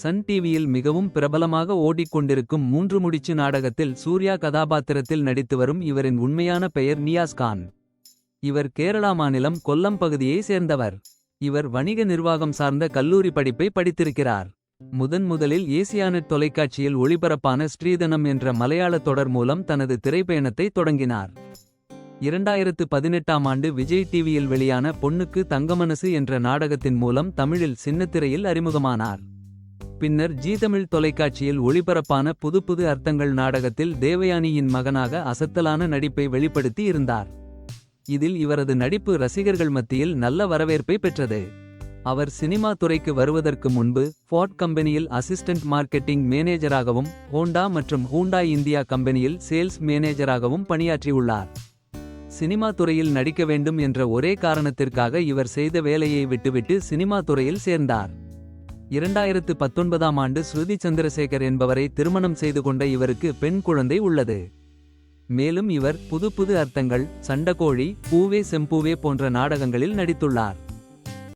Sun டிவியில் மிகவும் பிரபலமாக ஓடிக்கொண்டிருக்கும் மூன்று முடிச்சு நாடகத்தில் சூர்யா கதாபாத்திரத்தில் நடித்து வரும் இவரின் உண்மையான பெயர் நியாஸ் கான். இவர் கேரளா மாநிலம் கொல்லம் பகுதியை சேர்ந்தவர். இவர் வணிக நிர்வாகம் சார்ந்த கல்லூரி படிப்பை படித்திருக்கிறார். முதன் முதலில் ஏசியானெட் தொலைக்காட்சியில் ஒளிபரப்பான ஸ்ரீதனம் என்ற மலையாள தொடர் மூலம் தனது திரைப்பயணத்தை தொடங்கினார். இரண்டாயிரத்து பதினெட்டாம் ஆண்டு விஜய் டிவியில் வெளியான பொண்ணுக்கு தங்கமனசு என்ற நாடகத்தின் மூலம் தமிழில் சின்னத்திரையில் அறிமுகமானார். பின்னர் ஜீ தமிழ் தொலைக்காட்சியில் ஒளிபரப்பான புது புது அர்த்தங்கள் நாடகத்தில் தேவயானியின் மகனாக அசத்தலான நடிப்பை வெளிப்படுத்தி இருந்தார். இதில் இவரது நடிப்பு ரசிகர்கள் மத்தியில் நல்ல வரவேற்பை பெற்றது. அவர் சினிமா துறைக்கு வருவதற்கு முன்பு ஃபோர்ட் கம்பெனியில் அசிஸ்டன்ட் மார்க்கெட்டிங் மேனேஜராகவும் ஹோண்டா மற்றும் ஹூண்டாய் இந்தியா கம்பெனியில் சேல்ஸ் மேனேஜராகவும் பணியாற்றியுள்ளார். சினிமா துறையில் நடிக்க வேண்டும் என்ற ஒரே காரணத்திற்காக இவர் செய்த வேலையை விட்டுவிட்டு சினிமா துறையில் சேர்ந்தார். இரண்டாயிரத்து பத்தொன்பதாம் ஆண்டு ஸ்ருதி சந்திரசேகர் என்பவரை திருமணம் செய்து கொண்ட இவருக்கு பெண் குழந்தை உள்ளது. மேலும் இவர் புது புது அர்த்தங்கள் சண்டகோழி பூவே செம்பூவே போன்ற நாடகங்களில் நடித்துள்ளார்.